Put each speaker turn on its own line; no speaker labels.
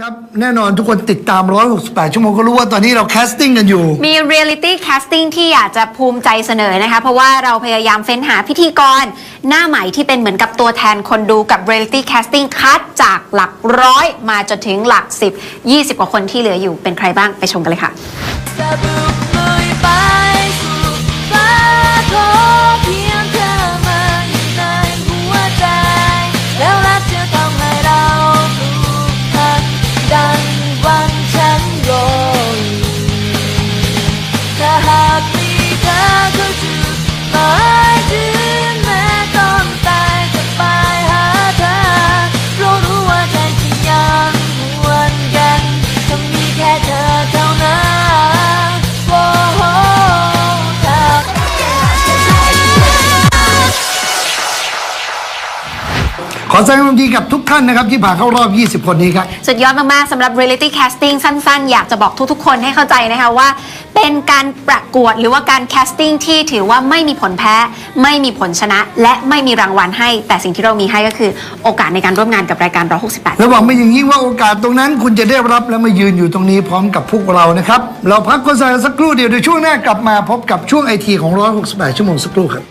ครับแน่นอนทุกคนติดตาม 168 ชั่วโมงก็รู้ว่าตอนนี้เราแคสติ้งกันอยู่
มี Reality Casting ที่อยากจะภูมิใจเสนอนะคะ เพราะว่าเราพยายามเฟ้นหาพิธีกร หน้าใหม่ที่เป็นเหมือนกับตัวแทนคนดูกับ Reality Casting คัดจากหลักร้อยมาจนถึงหลัก 10 20 กว่าคนที่เหลืออยู่เป็นใครบ้างไปชมกันเลยค่ะ
ขอแสดงความยินดีกับทุกท่านนะครับที่ผ่านเข้ารอบ 20 คนนี้ครับ
สุดยอดมาก ๆ สำหรับ Reality Casting สั้น ๆ อยากจะบอกทุก ๆ คนให้เข้าใจนะคะว่า เป็นการประกวดหรือว่าการ casting ที่ถือว่าไม่มีผลแพ้ ไม่มีผลชนะ และไม่มีรางวัลให้ แต่สิ่งที่เรามีให้ก็คือโอกาสในการร่วมงานกับรายการ168
และหวังไม่อย่างยิ่งว่าโอกาสตรงนั้น คุณจะได้รับและมายืนอยู่ตรงนี้พร้อมกับพวกเรานะครับเราพักโฆษณาสักครู่เดียวเดี๋ยวช่วงหน้ากลับมาพบกับช่วงไอทีของ168ชั่วโมงสักครู่ครับ